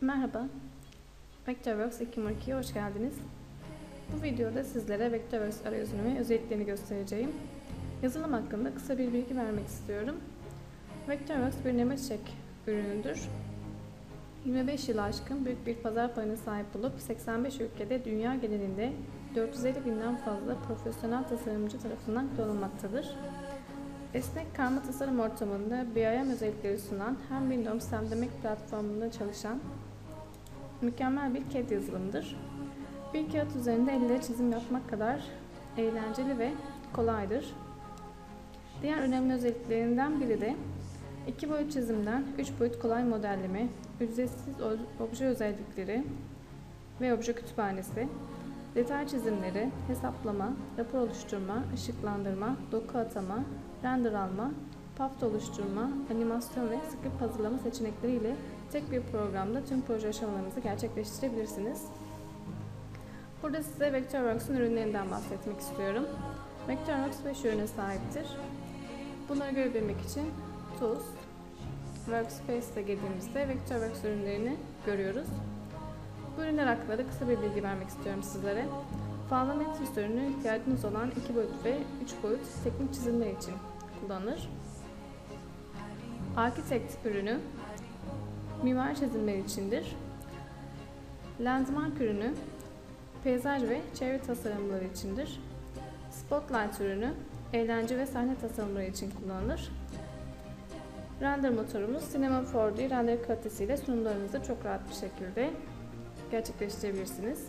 Merhaba, Vectorworks 2.2'ye hoş geldiniz. Bu videoda sizlere Vectorworks arayüzünü ve özelliklerini göstereceğim. Yazılım hakkında kısa bir bilgi vermek istiyorum. Vectorworks bir Nemetschek ürünüdür. 25 yılı aşkın büyük bir pazar payına sahip olup 85 ülkede dünya genelinde 450 binden fazla profesyonel tasarımcı tarafından kullanılmaktadır. Esnek karma tasarım ortamında BIM özellikleri sunan hem Windows hem de Mac platformunda çalışan mükemmel bir CAD yazılımdır. Bir kağıt üzerinde elle çizim yapmak kadar eğlenceli ve kolaydır. Diğer önemli özelliklerinden biri de iki boyut çizimden üç boyut kolay modelleme, ücretsiz obje özellikleri ve obje kütüphanesi, detay çizimleri, hesaplama, rapor oluşturma, ışıklandırma, doku atama, render alma, paft oluşturma, animasyon ve script hazırlama seçenekleriyle tek bir programda tüm proje aşamalarınızı gerçekleştirebilirsiniz. Burada size Vectorworks'un ürünlerinden bahsetmek istiyorum. Vectorworks 5 ürüne sahiptir. Bunları görebilmek için Tools, Workspace'e girdiğimizde Vectorworks ürünlerini görüyoruz. Bu ürünler hakkında da kısa bir bilgi vermek istiyorum sizlere. Fazlametris ürünü ihtiyacınız olan 2 boyut ve 3 boyut teknik çizimler için kullanılır. Architect ürünü mimar çizimleri içindir. Landmark ürünü peyzaj ve çevre tasarımları içindir. Spotlight ürünü eğlence ve sahne tasarımları için kullanılır. Render motorumuz Cinema 4D render kalitesiyle sunumlarınızı çok rahat bir şekilde gerçekleştirebilirsiniz.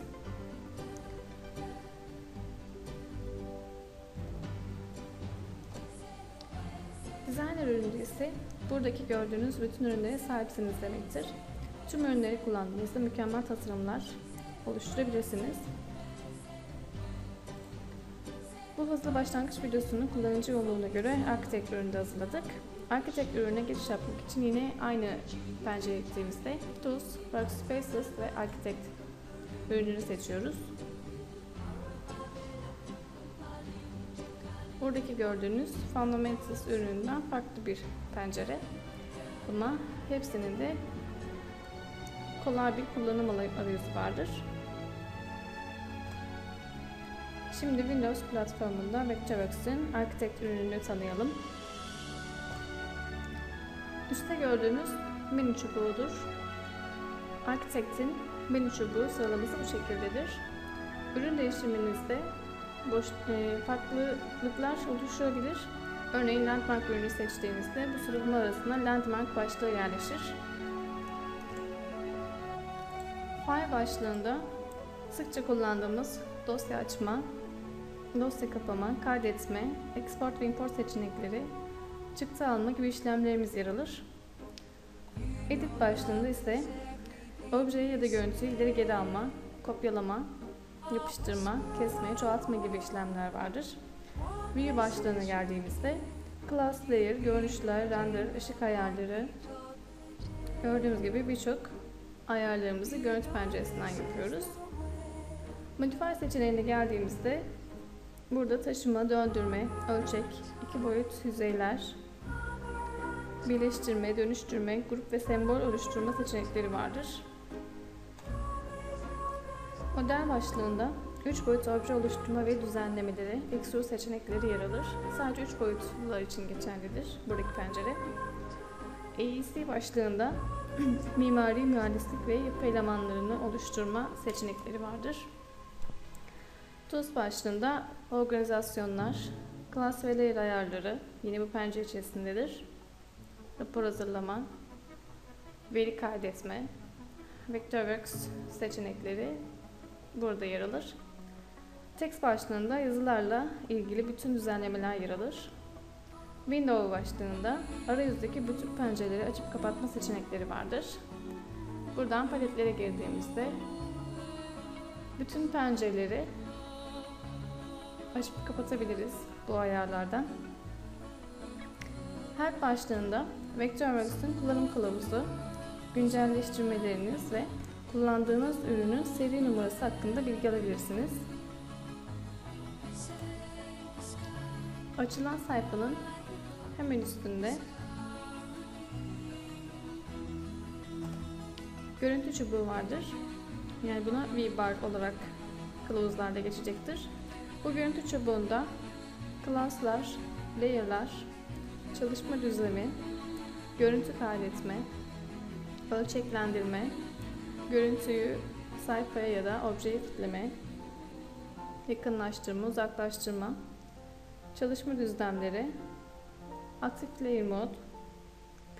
Designer ürünü ise buradaki gördüğünüz bütün ürünlere sahipsiniz demektir. Tüm ürünleri kullandığınızda mükemmel tasarımlar oluşturabilirsiniz. Bu hızlı başlangıç videosunu kullanıcı yoğunluğuna göre Architect ürünü de hazırladık. Architect ürününe geçiş yapmak için yine aynı pencereye gittiğimizde Tools, Workspaces ve Architect ürününü seçiyoruz. Buradaki gördüğünüz Fundamentals ürününden farklı bir pencere. Ama hepsinin de kolay bir kullanım arayüzü vardır. Şimdi Windows platformunda Vectorworks'in Architect ürününü tanıyalım. Üstte gördüğünüz menü çubuğudur. Architect'in menü çubuğu sıralaması bu şekildedir. Ürün değiştirmenizde boş, e, farklılıklar oluşabilir. Örneğin Landmark ürünü seçtiğinizde bu sıralama arasında Landmark başlığı yerleşir. File başlığında sıkça kullandığımız dosya açma, dosya kapama, kaydetme, export ve import seçenekleri, çıktı alma gibi işlemlerimiz yer alır. Edit başlığında ise objeyi ya da görüntüyü ileri geri alma, kopyalama, yapıştırma, kesme, çoğaltma gibi işlemler vardır. View başlığına geldiğimizde Class Layer, görünüşler, render, ışık ayarları gördüğümüz gibi birçok ayarlarımızı görüntü penceresinden yapıyoruz. Modify seçeneğine geldiğimizde burada taşıma, döndürme, ölçek, iki boyut yüzeyler, birleştirme, dönüştürme, grup ve sembol oluşturma seçenekleri vardır. Model başlığında 3 boyut obje oluşturma ve düzenlemeleri, extrude seçenekleri yer alır. Sadece 3 boyutlular için geçerlidir buradaki pencere. AEC başlığında mimari, mühendislik ve yapı elemanlarını oluşturma seçenekleri vardır. Tools başlığında organizasyonlar, class ve layer ayarları yine bu pencere içerisindedir. Rapor hazırlama, veri kaydetme, Vectorworks seçenekleri burada yer alır. Text başlığında yazılarla ilgili bütün düzenlemeler yer alır. Window başlığında arayüzdeki bütün pencereleri açıp kapatma seçenekleri vardır. Buradan paletlere girdiğimizde bütün pencereleri açıp kapatabiliriz bu ayarlardan. Help başlığında Vectorworks'ın kullanım kılavuzu, güncelleştirmeleriniz ve kullandığınız ürünün seri numarası hakkında bilgi alabilirsiniz. Açılan sayfanın hemen üstünde görüntü çubuğu vardır. Yani buna V-bar olarak kılavuzlarda geçecektir. Bu görüntü çubuğunda class'lar, layer'lar, çalışma düzlemi, görüntü kaydetme, ölçeklendirme, görüntüyü sayfaya ya da objeye kitleme, yakınlaştırma, uzaklaştırma, çalışma düzlemleri, aktif layer mod,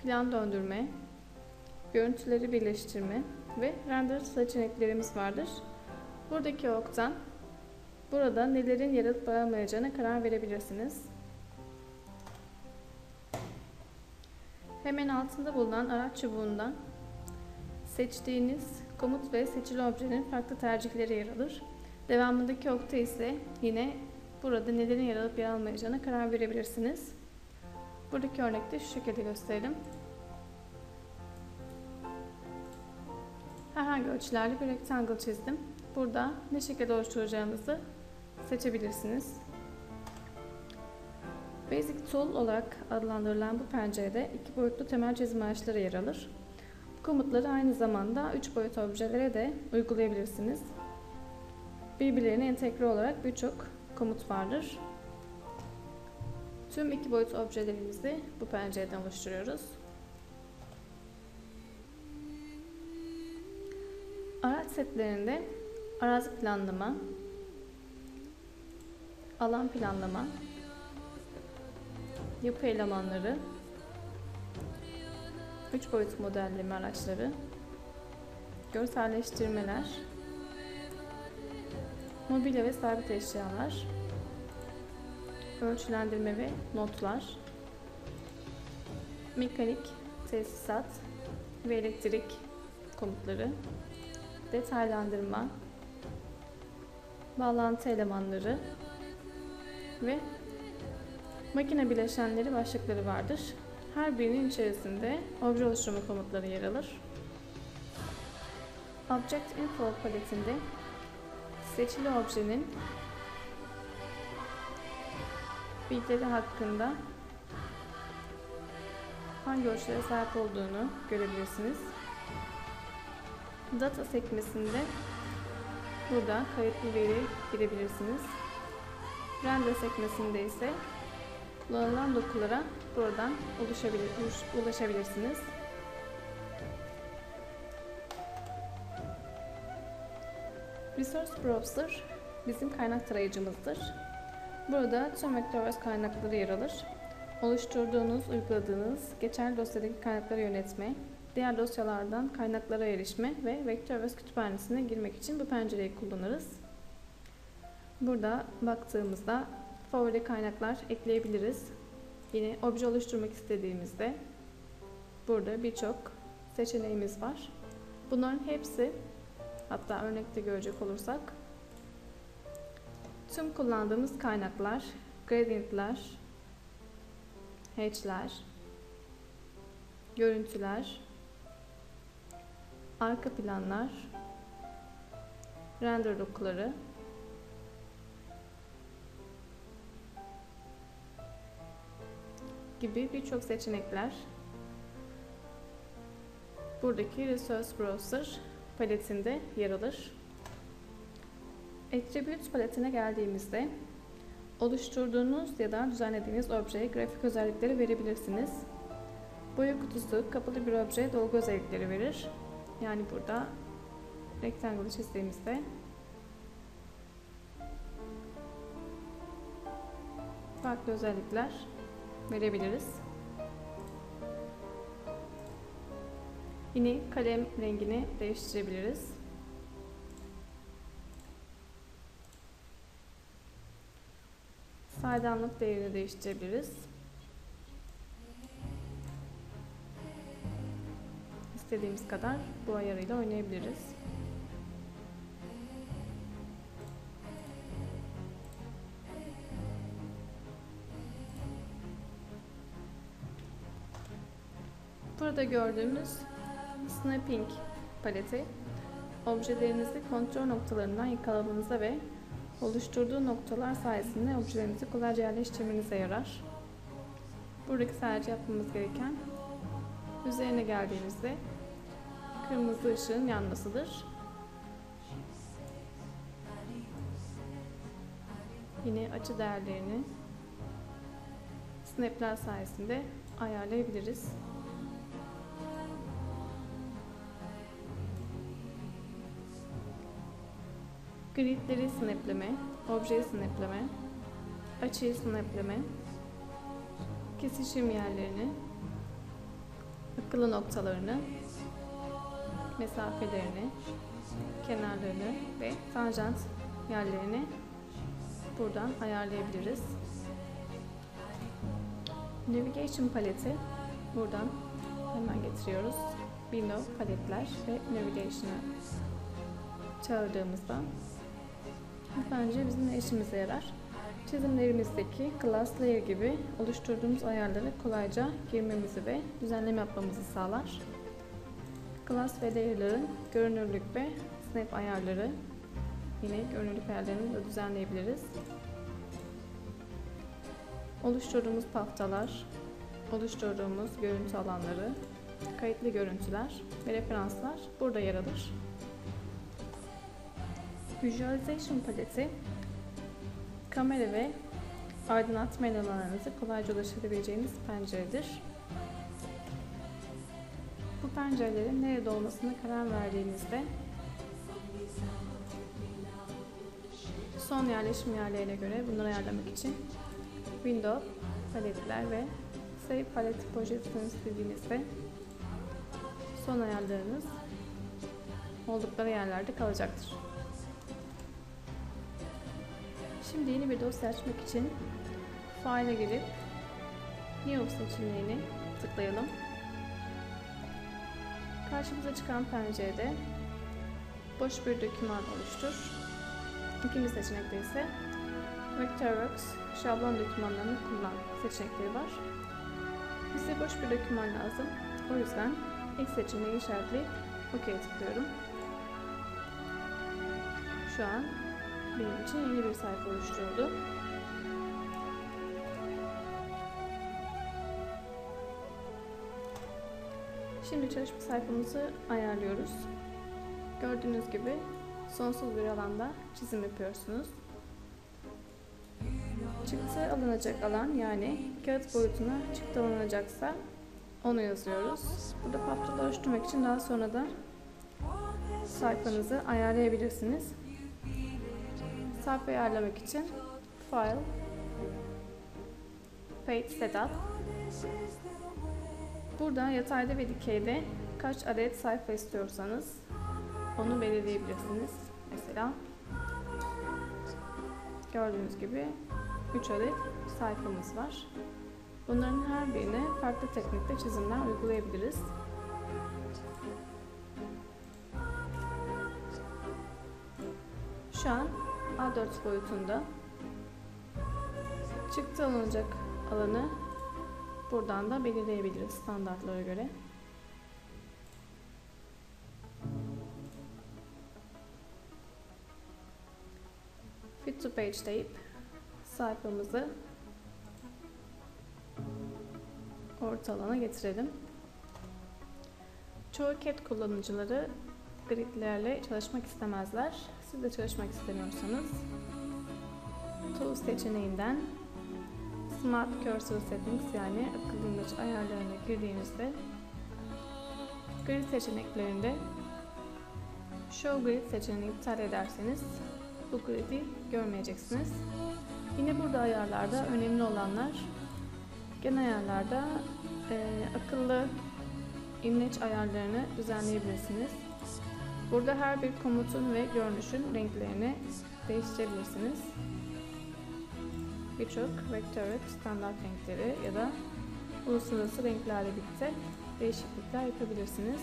plan döndürme, görüntüleri birleştirme ve render seçeneklerimiz vardır. Buradaki oktan burada nelerin yer alıp almayacağına karar verebilirsiniz. Hemen altında bulunan araç çubuğundan seçtiğiniz komut ve seçili objenin farklı tercihleri yer alır. Devamındaki okta ise yine burada nelerin yer alıp yer almayacağına karar verebilirsiniz. Buradaki örnekte şu şekilde gösterelim. Herhangi ölçülerle bir rectangle çizdim. Burada ne şekilde oluşturacağınızı seçebilirsiniz. Basic Tool olarak adlandırılan bu pencerede iki boyutlu temel çizim araçları yer alır. Bu komutları aynı zamanda 3 boyut objelere de uygulayabilirsiniz. Birbirlerine entegre olarak birçok komut vardır. Tüm iki boyut objelerimizi bu pencereden oluşturuyoruz. Araç setlerinde arazi planlama, alan planlama, yapı elemanları, 3 boyut modelleme araçları, görselleştirmeler, mobilya ve sabit eşyalar, ölçülendirme ve notlar, mekanik, tesisat ve elektrik komutları, detaylandırma, bağlantı elemanları ve makine bileşenleri başlıkları vardır. Her birinin içerisinde obje oluşturma komutları yer alır. Object Info paletinde seçili objenin bilgileri hakkında hangi ölçülere sahip olduğunu görebilirsiniz. Data sekmesinde burada kayıtlı veri girebilirsiniz. Render sekmesinde ise kullanılan dokulara buradan ulaşabilir, ulaşabilirsiniz. Resource Browser bizim kaynak tarayıcımızdır. Burada tüm Vectorverse kaynakları yer alır. Oluşturduğunuz, uyguladığınız, geçerli dosyadaki kaynakları yönetme, diğer dosyalardan kaynaklara erişme ve Vectorverse kütüphanesine girmek için bu pencereyi kullanırız. Burada baktığımızda favori kaynaklar ekleyebiliriz. Yine obje oluşturmak istediğimizde burada birçok seçeneğimiz var. Bunların hepsi hatta örnekte görecek olursak tüm kullandığımız kaynaklar, gradientler, hatchler, görüntüler, arka planlar, render dokuları, gibi birçok seçenekler. Buradaki Resource Browser paletinde yer alır. Attributes paletine geldiğimizde oluşturduğunuz ya da düzenlediğiniz objeye grafik özellikleri verebilirsiniz. Boya kutusu kapalı bir objeye dolgu özellikleri verir. Yani burada rectangle çizdiğimizde farklı özellikler verebiliriz. Yine kalem rengini değiştirebiliriz. Saydamlık değerini değiştirebiliriz. İstediğimiz kadar bu ayarıyla oynayabiliriz. Burada gördüğümüz Snapping paleti objelerinizi kontrol noktalarından yakalamanıza ve oluşturduğu noktalar sayesinde objelerinizi kolayca yerleştirmenize yarar. Buradaki sadece yapmamız gereken üzerine geldiğimizde kırmızı ışığın yanmasıdır. Yine açı değerlerini snapler sayesinde ayarlayabiliriz. Gridleri snapleme, objeyi snapleme, açıyı snapleme, kesişim yerlerini, akıllı noktalarını, mesafelerini, kenarlarını ve tanjant yerlerini buradan ayarlayabiliriz. Navigation paleti buradan hemen getiriyoruz. Window paletler ve Navigation'ı çağırdığımızda bence bizim ne işimize yarar? Çizimlerimizdeki class layer gibi oluşturduğumuz ayarları kolayca girmemizi ve düzenleme yapmamızı sağlar. Class ve layer'ların görünürlük ve snap ayarları yine görünürlük ayarlarını da düzenleyebiliriz. Oluşturduğumuz paftalar, oluşturduğumuz görüntü alanları, kayıtlı görüntüler ve referanslar burada yer alır. Visualization paleti kamera ve aydınlatma elemanlarınızı kolayca ulaşabileceğiniz penceredir. Bu pencerelerin nerede olmasına karar verdiğinizde son yerleşim yerlerine göre bunları ayarlamak için Window, paletler ve Save Palette Projections dediğinizde son ayarlarınız oldukları yerlerde kalacaktır. Şimdi yeni bir dosya açmak için File'a girip New seçeneğini tıklayalım. Karşımıza çıkan pencerede boş bir doküman oluştur. İkinci seçenekte ise Vectorworks şablon dokümanlarını kullan seçenekleri var. Bize boş bir doküman lazım. O yüzden ilk seçeneği işaretleyip OK tıklıyorum. Şu an benim için yeni bir sayfa oluşturuldu. Şimdi çalışma sayfamızı ayarlıyoruz. Gördüğünüz gibi sonsuz bir alanda çizim yapıyorsunuz. Çıktı alınacak alan yani kağıt boyutuna çıktı alınacaksa onu yazıyoruz. Burada paftalı oluşturmak için daha sonra da sayfanızı ayarlayabilirsiniz. Sayfa ayarlamak için File, Page Setup. Burada yatayda ve dikeyde kaç adet sayfa istiyorsanız onu belirleyebilirsiniz. Mesela gördüğünüz gibi 3 adet sayfamız var. Bunların her birine farklı teknikte çizimler uygulayabiliriz. A4 boyutunda çıktı alınacak alanı buradan da belirleyebiliriz standartlara göre. Fit to page deyip sayfamızı orta alana getirelim. Çoğu CAD kullanıcıları gridlerle çalışmak istemezler. Siz de çalışmak istemiyorsanız Tools seçeneğinden Smart Cursor Settings yani akıllı imaj ayarlarına girdiğinizde grid seçeneklerinde Show Grid seçeneğini iptal ederseniz bu gridi görmeyeceksiniz. Yine burada ayarlarda önemli olanlar genel ayarlarda e, akıllı imleç ayarlarını düzenleyebilirsiniz. Burada her bir komutun ve görünüşün renklerini değiştirebilirsiniz. Birçok vektörlük standart renkleri ya da uluslararası renklerle birlikte değişiklikler yapabilirsiniz.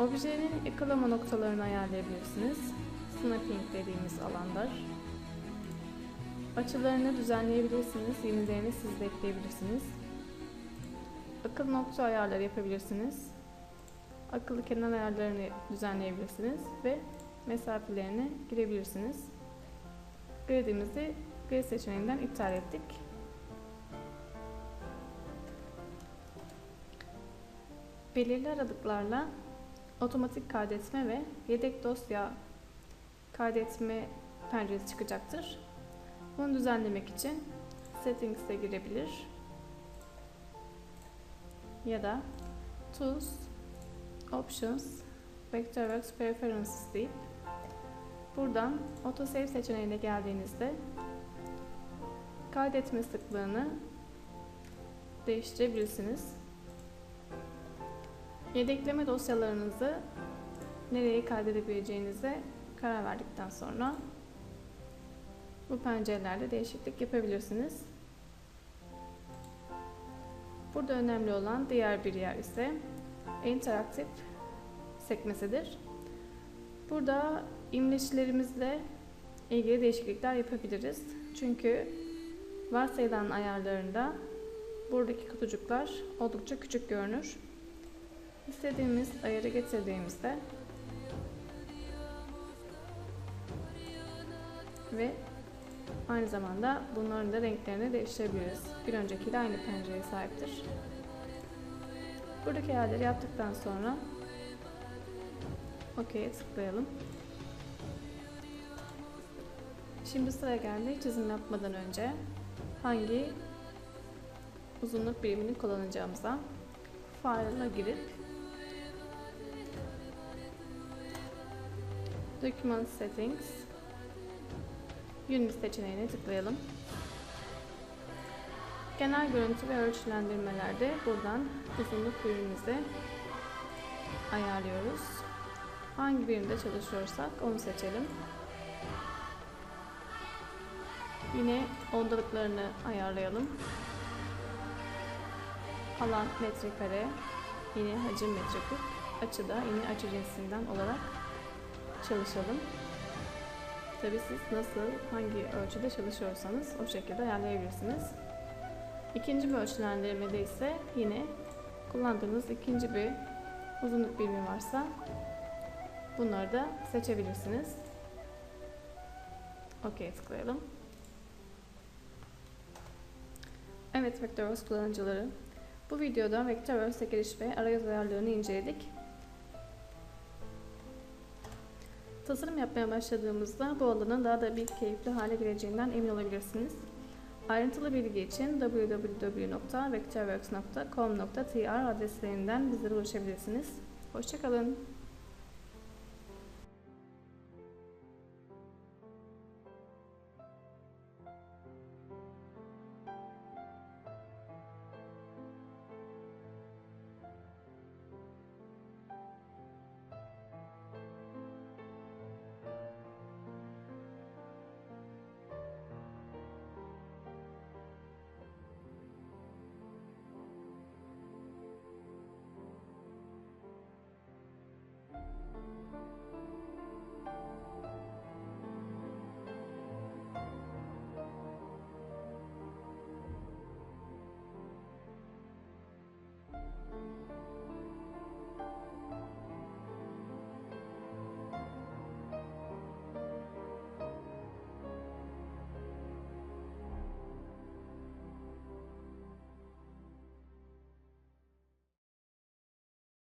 Objenin yakalama noktalarını ayarlayabilirsiniz. Snapping dediğimiz alanlar. Açılarını düzenleyebilirsiniz, yenilerini siz de ekleyebilirsiniz. Akıllı nokta ayarları yapabilirsiniz. Akıllı kenar ayarlarını düzenleyebilirsiniz ve mesafelerini girebilirsiniz. Gridimizi grid seçeneğinden iptal ettik. belirli aralıklarla otomatik kaydetme ve yedek dosya kaydetme penceresi çıkacaktır. Bunu düzenlemek için Settings'e girebilir ya da Tools, Options, Vectorworks Preferences deyip buradan Autosave seçeneğine geldiğinizde kaydetme sıklığını değiştirebilirsiniz. Yedekleme dosyalarınızı nereye kaydedebileceğinize karar verdikten sonra bu pencerelerde değişiklik yapabilirsiniz. Burada önemli olan diğer bir yer ise interaktif sekmesidir. Burada imleçlerimizle ilgili değişiklikler yapabiliriz. Çünkü varsayılan ayarlarında buradaki kutucuklar oldukça küçük görünür. İstediğimiz ayarı getirdiğimizde ve aynı zamanda bunların da renklerini değiştirebiliriz. Bir öncekiyle aynı pencereye sahiptir. Buradaki ayarları yaptıktan sonra OK'ye tıklayalım. Şimdi sıra geldi çizim yapmadan önce hangi uzunluk birimini kullanacağımıza File'a girip Document Settings Unit seçeneğine tıklayalım. Genel görüntü ve ölçülendirmelerde buradan uzunluk birimimizi ayarlıyoruz. Hangi birimde çalışıyorsak onu seçelim. Yine ondalıklarını ayarlayalım. Alan metrekare, yine hacim metreküp, açı da yine açı cinsinden olarak çalışalım. Tabi siz nasıl, hangi ölçüde çalışıyorsanız o şekilde ayarlayabilirsiniz. İkinci bir ölçülendirmede ise yine kullandığınız ikinci bir uzunluk birimi varsa bunları da seçebilirsiniz. OK tıklayalım. Evet Vectorworks kullanıcıları. Bu videoda Vectorworks'e giriş ve arayüz ayarlarını inceledik. Tasarım yapmaya başladığımızda bu alanın daha da bir keyifli hale geleceğinden emin olabilirsiniz. Ayrıntılı bilgi için www.vectorworks.com.tr adreslerinden bizlere ulaşabilirsiniz. Hoşçakalın.